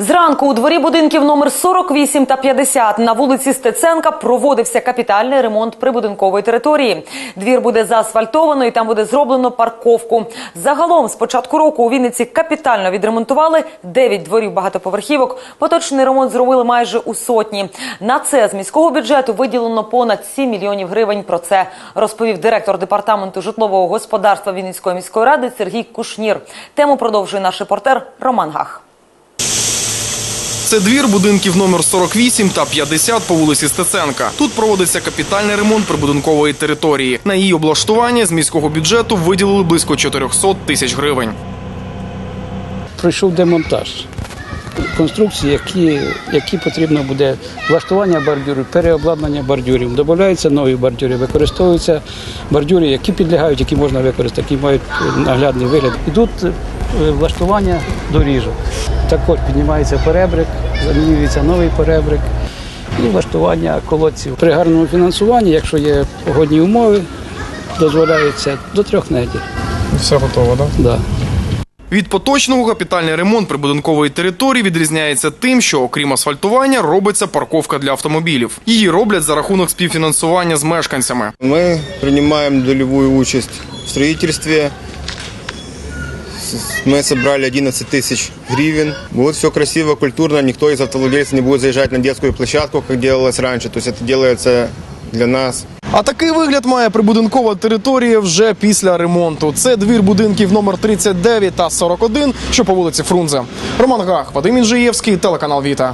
Зранку у дворі будинків номер 48 та 50 на вулиці Стеценка проводився капітальний ремонт прибудинкової території. Двір буде заасфальтовано і там буде зроблено парковку. Загалом з початку року у Вінниці капітально відремонтували 9 дворів багатоповерхівок. Поточний ремонт зробили майже у сотні. На це з міського бюджету виділено понад 7 мільйонів гривень. Про це розповів директор департаменту житлового господарства Вінницької міської ради Сергій Кушнір. Тему продовжує наш репортер Роман Гах. Це двір будинків номер 48 та 50 по вулиці Стеценка. Тут проводиться капітальний ремонт прибудинкової території. На її облаштування з міського бюджету виділили близько 400 тисяч гривень. пройшов демонтаж конструкцій, які, які потрібно буде влаштування бордюрів, переобладнання бордюрів. Додаються нові бордюри, використовуються бордюри, які підлягають, які можна використати, які мають наглядний вигляд. Ідуть е, влаштування доріжок. Також піднімається перебрик, замінюється новий перебрик і влаштування колодців. При гарному фінансуванні, якщо є погодні умови, дозволяється до трьох неділь. Все готово, так? Да. Від поточного капітальний ремонт прибудинкової території відрізняється тим, що окрім асфальтування робиться парковка для автомобілів. Її роблять за рахунок співфінансування з мешканцями. Мы принимаем долевую участь в строительстве. С- Мы собрали 11 тысяч гривен. Будет все красиво, культурно. Никто из автовладельцев не будет заезжать на детскую площадку, как делалось раньше. То есть это делается для нас. А такий вигляд має прибудинкова територія вже після ремонту. Це двір будинків номер 39 та 41, що по вулиці Фрунзе. Роман Гах, Вадим Інжиєвський, телеканал Віта.